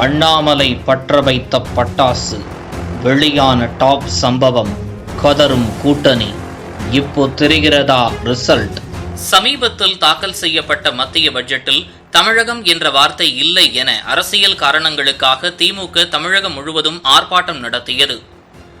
அண்ணாமலை பற்ற வைத்த பட்டாசு வெளியான டாப் சம்பவம் கதரும் கூட்டணி. இப்போ தெரிகிறதா ரிசல்ட்? சமீபத்தில் தாக்கல் செய்யப்பட்ட மத்திய பட்ஜெட்டில் தமிழகம் என்ற வார்த்தை இல்லை என அரசியல் காரணங்களுக்காக திமுக தமிழகம் முழுவதும் ஆர்ப்பாட்டம் நடத்தியது.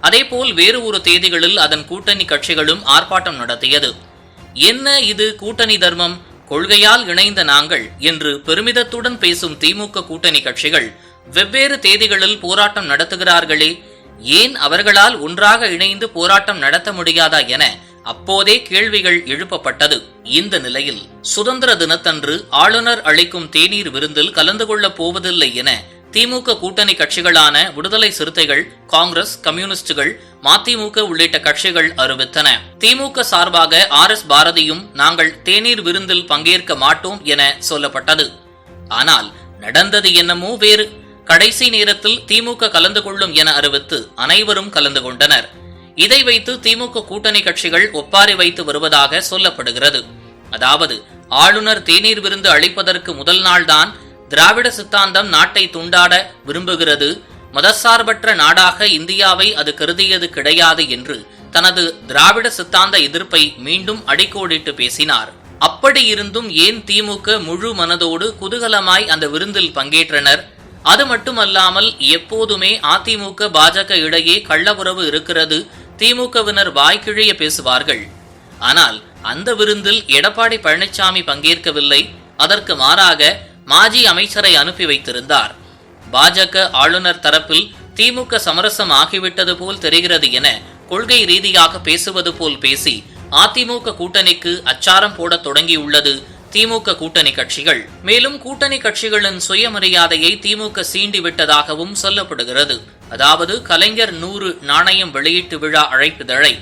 அதேபோல் வேறு ஒரு தேதிகளில் அதன் கூட்டணி கட்சிகளும் ஆர்ப்பாட்டம் நடத்தியது. என்ன இது கூட்டணி தர்மம்? கொள்கையால் இணைந்த நாங்கள் என்று பெருமிதத்துடன் பேசும் திமுக கூட்டணி கட்சிகள் வெவ்வேறு தேதிகளில் போராட்டம் நடத்துகிறார்களே ஏன் அவர்களால் ஒன்றாக இணைந்து போராட்டம் நடத்த முடியாதா என அப்போதே கேள்விகள் எழுப்பப்பட்டது. இந்த நிலையில் சுதந்திர தினத்தன்று ஆளுநர் அளிக்கும் தேநீர் விருந்தில் கலந்து கொள்ளப் போவதில்லை என திமுக கூட்டணி கட்சிகளான விடுதலை சிறுத்தைகள் காங்கிரஸ் கம்யூனிஸ்டுகள் மதிமுக உள்ளிட்ட கட்சிகள் அறிவித்தன திமுக சார்பாக ஆர் எஸ் பாரதியும் நாங்கள் தேநீர் விருந்தில் பங்கேற்க மாட்டோம் என சொல்லப்பட்டது. ஆனால் நடந்தது என்னமோ வேறு. கடைசி நேரத்தில் திமுக கலந்து கொள்ளும் என அறிவித்து அனைவரும் கலந்து கொண்டனர். இதை வைத்து திமுக கூட்டணி கட்சிகள் ஒப்பாரி வைத்து வருவதாக சொல்லப்படுகிறது. அதாவது ஆளுநர் தேநீர் விருந்து அளிப்பதற்கு முதல் நாள்தான் திராவிட சித்தாந்தம் நாட்டை துண்டாட விரும்புகிறது. மதசார்பற்ற நாடாக இந்தியாவை அது கருதியது கிடையாது என்று தனது திராவிட சித்தாந்த எதிர்ப்பை மீண்டும் அடிக்கோடிட்டு பேசினார். அப்படியிருந்தும் ஏன் திமுக முழு மனதோடு குதூகலமாய் அந்த விருந்தில் பங்கேற்றனர்? அது மட்டுமல்லாமல் எப்போதுமே அதிமுக பாஜக இடையே கள்ளவுறவு இருக்கிறது. திமுகவினர் வாய்க்கிழிய பேசுவார்கள். ஆனால் அந்த விருந்தில் எடப்பாடி பழனிசாமி பங்கேற்கவில்லை. அதற்கு மாறாக மாஜி அமைச்சரை அனுப்பி வைத்திருந்தார். பாஜக ஆளுநர் தரப்பில் திமுக சமரசம் ஆகிவிட்டது போல் தெரிகிறது என கொள்கை ரீதியாக பேசுவது போல் பேசி அதிமுக கூட்டணிக்கு அச்சாரம் போட தொடங்கியுள்ளது திமுக கூட்டணி கட்சிகள். மேலும் கூட்டணி கட்சிகளின் சுயமரியாதையை திமுக சீண்டி விட்டதாகவும் சொல்லப்படுகிறது. அதாவது கலைஞர் நூறு நாணயம் வெளியீட்டு விழா அழைப்புதழை.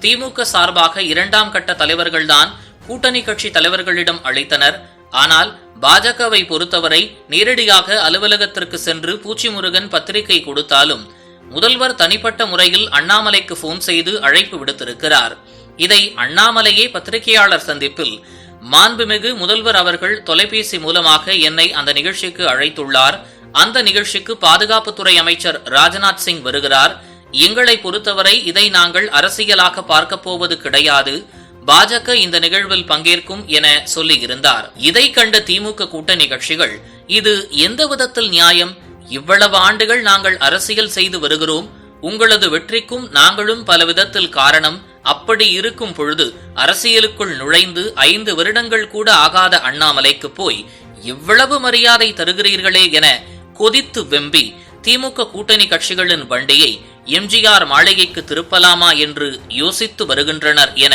திமுக சார்பாக இரண்டாம் கட்ட தலைவர்கள்தான் கூட்டணி கட்சி தலைவர்களிடம் அளித்தனர். ஆனால் பாஜகவை பொறுத்தவரை நேரடியாக அலுவலகத்திற்கு சென்று பூச்சிமுருகன் பத்திரிகை கொடுத்தாலும் முதல்வர் தனிப்பட்ட முறையில் அண்ணாமலைக்கு போன் செய்து அழைப்பு விடுத்திருக்கிறார். இதை அண்ணாமலையே பத்திரிகையாளர் சந்திப்பில் மாண்புமிகு முதல்வர் அவர்கள் தொலைபேசி மூலமாக என்னை அந்த நிகழ்ச்சிக்கு அழைத்துள்ளார். அந்த நிகழ்ச்சிக்கு பாதுகாப்புத்துறை அமைச்சர் ராஜ்நாத் சிங் வருகிறார். எங்களை பொறுத்தவரை இதை நாங்கள் அரசியலாக பார்க்கப் போவது கிடையாது. பாஜக இந்த நிகழ்வில் பங்கேற்கும் என சொல்லியிருந்தார். இதை கண்ட திமுக கூட்டணி கட்சிகள் இது எந்த விதத்தில் நியாயம்? இவ்வளவு ஆண்டுகள் நாங்கள் அரசியல் செய்து வருகிறோம். உங்களது வெற்றிக்கும் நாங்களும் பல விதத்தில் காரணம். அப்படி இருக்கும் பொழுது அரசியலுக்குள் நுழைந்து ஐந்து வருடங்கள் கூட ஆகாத அண்ணாமலைக்கு போய் இவ்வளவு மரியாதை தருகிறீர்களே என கொதித்து வெம்பி திமுக கூட்டணி கட்சிகளின் வண்டியை எம்ஜிஆர் மாளிகைக்கு திருப்பலாமா என்று யோசித்து வருகின்றனர் என